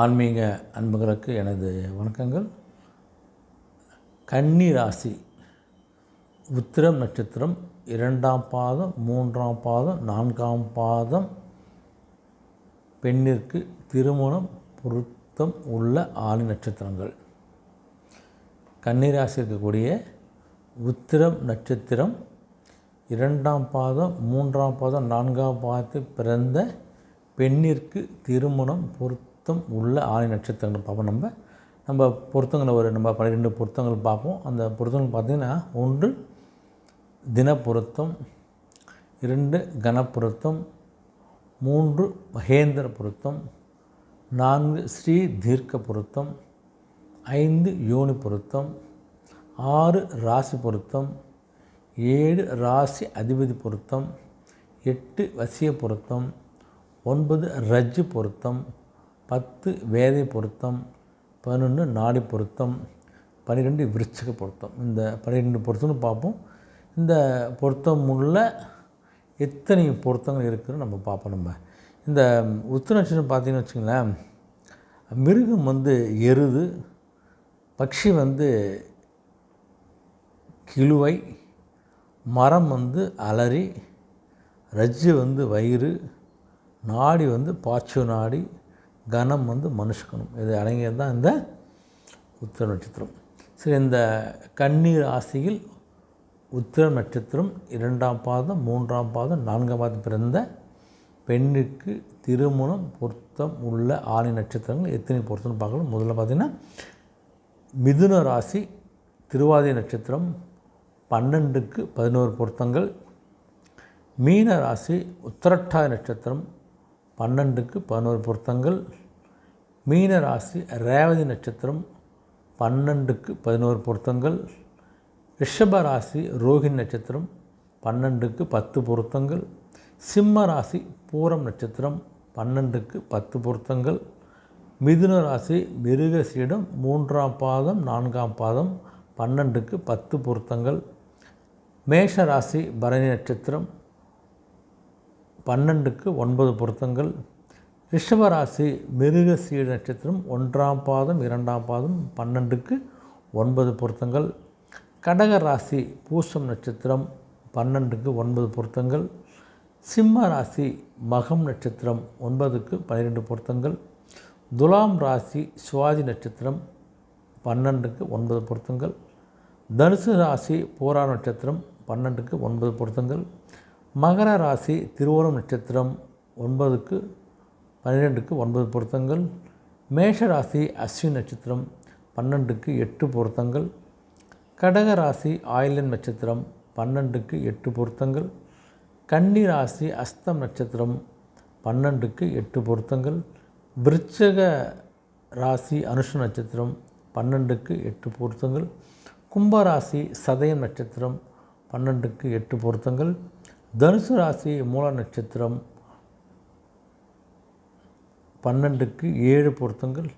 ஆன்மீக அன்புகளுக்கு எனது வணக்கங்கள். கன்னி ராசி உத்திரம் நட்சத்திரம் இரண்டாம் பாதம் மூன்றாம் பாதம் நான்காம் பாதம். பெண்ணிற்கு திருமணம் பொருத்தம் உள்ள ஆணி நட்சத்திரங்கள். கன்னிராசி இருக்கக்கூடிய உத்திரம் நட்சத்திரம் இரண்டாம் பாதம் மூன்றாம் பாதம் நான்காம் பாதத்தில் பிறந்த பெண்ணிற்கு திருமணம் பொருத்தம் உள்ள ஆணி நட்சத்திரங்கள் பார்ப்போம். நம்ம நம்ம பொருத்தங்களை ஒரு நம்ம பன்னிரெண்டு பொருத்தங்கள் பார்ப்போம். அந்த பொருத்தங்கள் பார்த்திங்கன்னா ஒன்று தினப்பொருத்தம் இரண்டு கனப்பொருத்தம் மூன்று மகேந்திர பொருத்தம் நான்கு ஸ்ரீ தீர்க்க பொருத்தம் ஐந்து யோனி பொருத்தம் ஆறு ராசி பொருத்தம் ஏழு ராசி அதிபதி பொருத்தம் எட்டு வசிய பொருத்தம் ஒன்பது ரஜ்ஜு பொருத்தம் பத்து வேதை பொருத்தம் பதினொன்று நாடி பொருத்தம் பன்னிரெண்டு விருச்சக பொருத்தம். இந்த பன்னிரெண்டு பொருத்தம்னு பார்ப்போம். இந்த பொருத்தம் உள்ள எத்தனை பொருத்தங்கள் இருக்குதுன்னு நம்ம பார்ப்போம் நம்ம. இந்த உத்திர நட்சத்திரம் பார்த்திங்கன்னு வச்சுங்களேன் மிருகம் வந்து எருது பக்ஷி வந்து கிழுவை மரம் வந்து அலறி ரஜ்ஜு வந்து வயிறு நாடி வந்து பாச்சு நாடி கணம் வந்து மனுஷகணம் இது அடங்கியது தான் இந்த உத்திர நட்சத்திரம். சரி இந்த கண்ணீர் ராசியில் உத்திர நட்சத்திரம் இரண்டாம் பாதம் மூன்றாம் பாதம் நான்காம் பாதம் பிறந்த பெண்ணுக்கு திருமணம் பொருத்தம் உள்ள ஆணி நட்சத்திரங்கள் எத்தனை பொருத்தம்னு பார்க்கலாம் முதல்ல பார்த்திங்கன்னா மிதுன ராசி திருவாதி நட்சத்திரம் பன்னெண்டுக்கு பதினோரு பொருத்தங்கள். மீன ராசி உத்தரட்டாதி நட்சத்திரம் பன்னெண்டுக்கு பதினோரு பொருத்தங்கள். மீன ராசி ரேவதி நட்சத்திரம் பன்னெண்டுக்கு பதினோரு பொருத்தங்கள். ரிஷப ராசி ரோஹிணி நட்சத்திரம் பன்னெண்டுக்கு பத்து பொருத்தங்கள். சிம்ம ராசி பூரம் நட்சத்திரம் பன்னெண்டுக்கு பத்து பொருத்தங்கள். மிதுன ராசி மிருகசீடம் மூன்றாம் பாதம் நான்காம் பாதம் பன்னெண்டுக்கு பத்து பொருத்தங்கள். மேஷ ராசி பரணி நட்சத்திரம் பன்னெண்டுக்கு ஒன்பது பொருத்தங்கள். ரிஷபராசி மிருக சீடு நட்சத்திரம் ஒன்றாம் பாதம் இரண்டாம் பாதம் பன்னெண்டுக்கு ஒன்பது பொருத்தங்கள். கடக ராசி பூசம் நட்சத்திரம் பன்னெண்டுக்கு ஒன்பது பொருத்தங்கள். சிம்ம ராசி மகம் நட்சத்திரம் ஒன்பதுக்கு பன்னிரெண்டு பொருத்தங்கள். துலாம் ராசி சுவாதி நட்சத்திரம் பன்னெண்டுக்கு ஒன்பது பொருத்தங்கள். தனுசு ராசி பூரா நட்சத்திரம் பன்னெண்டுக்கு ஒன்பது பொருத்தங்கள். மகர ராசி திருவோரம் நட்சத்திரம் ஒன்பதுக்கு பன்னிரெண்டுக்கு ஒன்பது பொருத்தங்கள். மேஷ ராசி அஸ்வின் நட்சத்திரம் பன்னெண்டுக்கு எட்டு பொருத்தங்கள். கடக ராசி ஆயிலன் நட்சத்திரம் பன்னெண்டுக்கு எட்டு பொருத்தங்கள். கன்னி ராசி அஸ்தம் நட்சத்திரம் பன்னெண்டுக்கு எட்டு பொருத்தங்கள். விருச்சக ராசி அனுஷ நட்சத்திரம் பன்னெண்டுக்கு எட்டு பொருத்தங்கள். கும்பராசி சதயம் நட்சத்திரம் பன்னெண்டுக்கு எட்டு பொருத்தங்கள். தனுசு ராசி மூல நட்சத்திரம் பன்னெண்டுக்கு ஏழு பொருத்தங்கள்.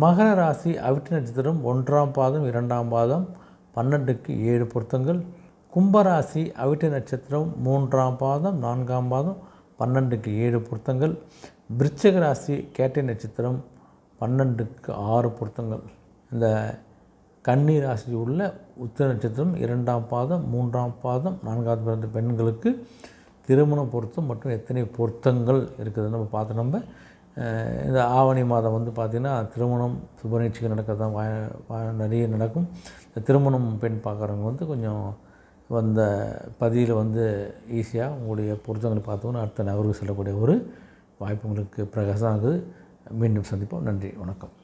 மகர ராசி அவிட்டு நட்சத்திரம் ஒன்றாம் பாதம் இரண்டாம் பாதம் பன்னெண்டுக்கு ஏழு பொருத்தங்கள். கும்பராசி அவிட்டு நட்சத்திரம் மூன்றாம் பாதம் நான்காம் பாதம் பன்னெண்டுக்கு ஏழு பொருத்தங்கள். விருச்சக ராசி கேட்டை நட்சத்திரம் பன்னெண்டுக்கு ஆறு பொருத்தங்கள். இந்த கன்னி ராசி உள்ள உத்திர நட்சத்திரம் இரண்டாம் பாதம் மூன்றாம் பாதம் நான்காவது பிறந்த பெண்களுக்கு திருமண பொருத்தம் மற்றும் எத்தனை பொருத்தங்கள் இருக்குது நம்ம பார்த்து நம்ம இந்த ஆவணி மாதம் வந்து பார்த்திங்கன்னா திருமணம் சுப நிகழ்ச்சிகள் நடக்கிறது தான் வா நிறைய நடக்கும். இந்த திருமணம் பெண் பார்க்குறவங்க வந்து கொஞ்சம் வந்த பதியில் வந்து ஈஸியாக உங்களுடைய பொருத்தங்களை பார்த்தோன்னா அடுத்த நகர்வு செல்லக்கூடிய ஒரு வாய்ப்பு உங்களுக்கு பிரகாசம் ஆகுது மீண்டும் சந்திப்போம். நன்றி வணக்கம்.